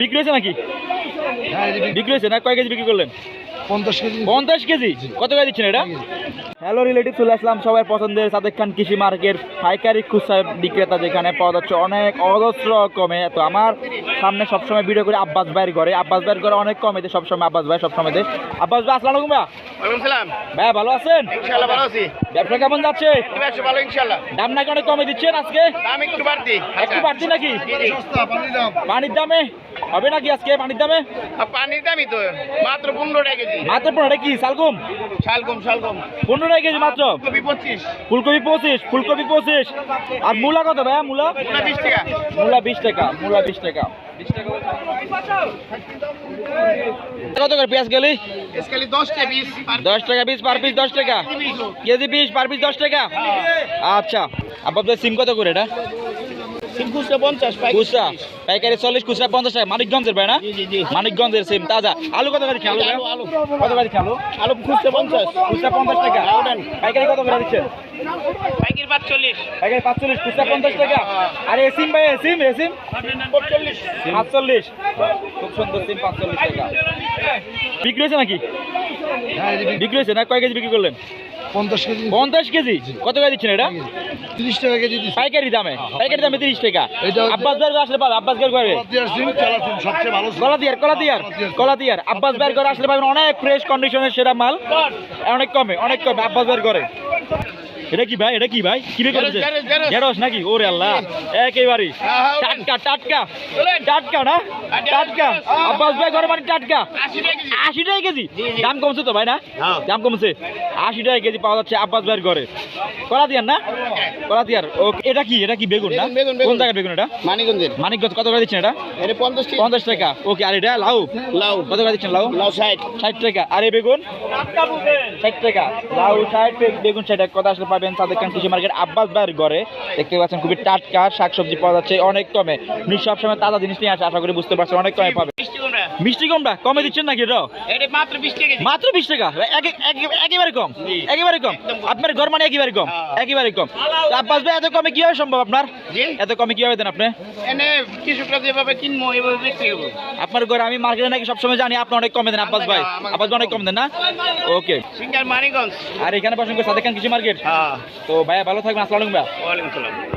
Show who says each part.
Speaker 1: বিক্রি হয়েছে নাকি?
Speaker 2: হ্যাঁ বিক্রি-
Speaker 1: হয়েছে না? কয় কেজি বিক্রি করলেন?
Speaker 2: পঞ্চাশ কেজি।
Speaker 1: পঞ্চাশ কেজি? কত করে দিচ্ছেন এটা? হ্যালো রিলেটিভ চলে আসলাম সবাই পছন্দের সাদেক খান কৃষি মার্কেট পাইকারি খুচরা বিক্রেতা যেখানে পাওয়া যাচ্ছে অনেক অজস্র কমে। তো আমার সামনে সবসময় ভিডিও করে আব্বাস ভাইয়ের ঘরে। আব্বাস ভাইয়ের ঘরে অনেক কমে দেয় সবসময় আব্বাস ভাই সবসময় দেয় আব্বাস ভাই আসসালাম আলাইকুম ভাইয়া।
Speaker 3: ওয়ালাইকুম
Speaker 1: ভালো আছেন?
Speaker 3: ইনশাআল্লাহ ভালো আছি।
Speaker 1: ব্যবসা কেমন যাচ্ছে?
Speaker 3: ব্যবসা ভালো ইনশাআল্লাহ।
Speaker 1: দাম নাকি অনেক কমে দিচ্ছেন আজকে?
Speaker 3: দাম একটু বাড়তি।
Speaker 1: একটু বাড়তি নাকি?
Speaker 3: জি, জি।
Speaker 2: সস্তা পানির দাম।
Speaker 1: পানির দামে? হবে নাকি আজকে পানির দামে?
Speaker 3: আর পানির দামই তো মাত্র পনেরো টাকা কেজি।
Speaker 1: মাত্র পনেরো কি শালকুম?
Speaker 3: শালগম শালগম
Speaker 1: পনেরো টাকা কেজি মাত্র?
Speaker 3: কপি পঁচিশ।
Speaker 1: ফুলকপি পঁচিশ ফুলকপি পঁচিশ। আর মূলা কত ভাইয়া মূলা?
Speaker 3: বিশ টাকা।
Speaker 1: মূলা বিশ টাকা মূলা বিশ টাকা। কত করে পেঁয়াজ গেলি? দশ টাকা পিস পার পিস দশ টাকা। কেজি পিস পার পিস দশ টাকা। আচ্ছা আপনাদের সিম কত করে এটা?
Speaker 3: খুচরা পঞ্চাশ
Speaker 1: খুচরা? পাইকারি চল্লিশ খুচরা পঞ্চাশ টাকা। মানিকগঞ্জের ভাই না? মানিকগঞ্জের সিম তাজা। আলু কত করে দিচ্ছেন আলু। কত করে দিচ্ছেন আলু?
Speaker 3: খুচরা পঞ্চাশ।
Speaker 1: খুচরা পঞ্চাশ টাকা। পাইকারি কত করে দিচ্ছেন
Speaker 3: পাইকির পাঁচচল্লিশ।
Speaker 1: পাইকারি পাঁচচল্লিশ খুচরা পঞ্চাশ টাকা। আর এসিম ভাই এসিম এসিম
Speaker 3: পঁচল্লিশ
Speaker 1: পাঁচচল্লিশ। খুব সুন্দর সিম পাঁচচল্লিশ টাকা। বিক্রি হয়েছে নাকি?
Speaker 2: বিক্রি-
Speaker 1: বিক্রি হয়েছে না? কয় কেজি বিক্রি করলেন?
Speaker 2: পঞ্চাশ কেজি।
Speaker 1: পঞ্চাশ কেজি? কত করে দিচ্ছেন এটা?
Speaker 2: তিরিশ টাকা কেজি
Speaker 1: পাইকারি দামে। পাইকারি দামে তিরিশ টাকা। আব্বাস ভাইয়ের ঘরে আসলে পাবে আব্বাস ভাইয়ের ঘরে।
Speaker 2: সিম।
Speaker 1: কলা দিয়ার কলা দিয়ার কলা দিয়ার আব্বাস ভাইয়ের ঘরে আসলে পাবেন অনেক ফ্রেশ কন্ডিশনের সেরা মাল। অনেক কমে অনেক কমে আব্বাস বের ঘরে। এটা কি ভাই? এটা কি ভাই? কি করেছে করছে
Speaker 3: ঢেঁড়স,
Speaker 1: নাকি? ওরে আল্লাহ। একেবারে। টাটকা টাটকা। টাটকা না? টাটকা। আব্বাস ভাই ঘরে মানে টাটকা।
Speaker 3: আশি টাকা কেজি।
Speaker 1: দাম কমছে তো ভাই না?
Speaker 3: হ্যাঁ।
Speaker 1: দাম কমছে। আশি টাকা কেজি পাওয়া যাচ্ছে আব্বাস ভাইয়ের ঘরে। কলা দিয়ার না? কলা দিয়ার ও এটা কি? এটা কি বেগুন না?
Speaker 3: বেগুন, বেগুন, বেগুন।
Speaker 1: কোন জায়গার বেগুন এটা?
Speaker 3: মানিকগঞ্জের।
Speaker 1: মানিকগঞ্জ কত করে দিচ্ছেন এটা?
Speaker 3: এটা পঞ্চাশ টাকা
Speaker 1: পঞ্চাশ টাকা। ওকে আর এটা লাউ?
Speaker 3: লাউ।
Speaker 1: কত করে দিচ্ছেন লাউ?
Speaker 3: লাউ ষাট।
Speaker 1: ষাট টাকা। আর এই বেগুন? ষাট টাকা। লাউ ষাট বেগুন ষাট। কথা আসলে পাবেন তাদের কারণ কৃষি মার্কেট আব্বাস ভাইয়ের ঘরে। দেখতে পাচ্ছেন খুবই টাটকা শাকসবজি পাওয়া যাচ্ছে অনেক কমে। উনি সবসময় তাজা জিনিস নিয়ে আসে আশা করি বুঝতে পারছেন অনেক কমে পাবে
Speaker 3: মিষ্টি কুমড়া?
Speaker 1: কমটা কমে দিচ্ছেন নাকি এটা
Speaker 3: মাত্র বিশ টাকা কেজি
Speaker 1: মাত্র টাকা? একেবারে কম। একেবারে কম। আপনার ঘর মানে একেবারে কম।
Speaker 3: হ্যাঁ।
Speaker 1: একেবারে কম। তো আব্বাস ভাই এত কমে কীভাবে সম্ভব আপনার? এত কমে কীভাবে দেন আপনি?
Speaker 3: এনে কৃষকরা যেভাবে কিনবো এভাবে বিক্রি হব
Speaker 1: আপনার ঘরে আমি মার্কেটে নাকি সবসময় জানি আপনি অনেক কমে দেন আব্বাস ভাই। আব্বাস ভাই অনেক কম দেন না? ওকে।
Speaker 3: সিঙ্গার
Speaker 1: আর এখানে প্রসঙ্গ সাদেক খান কৃষি মার্কেট?
Speaker 3: হ্যাঁ।
Speaker 1: তো ভাইয়া ভালো থাকবেন আসসালামু আলাইকুম ভাইয়া।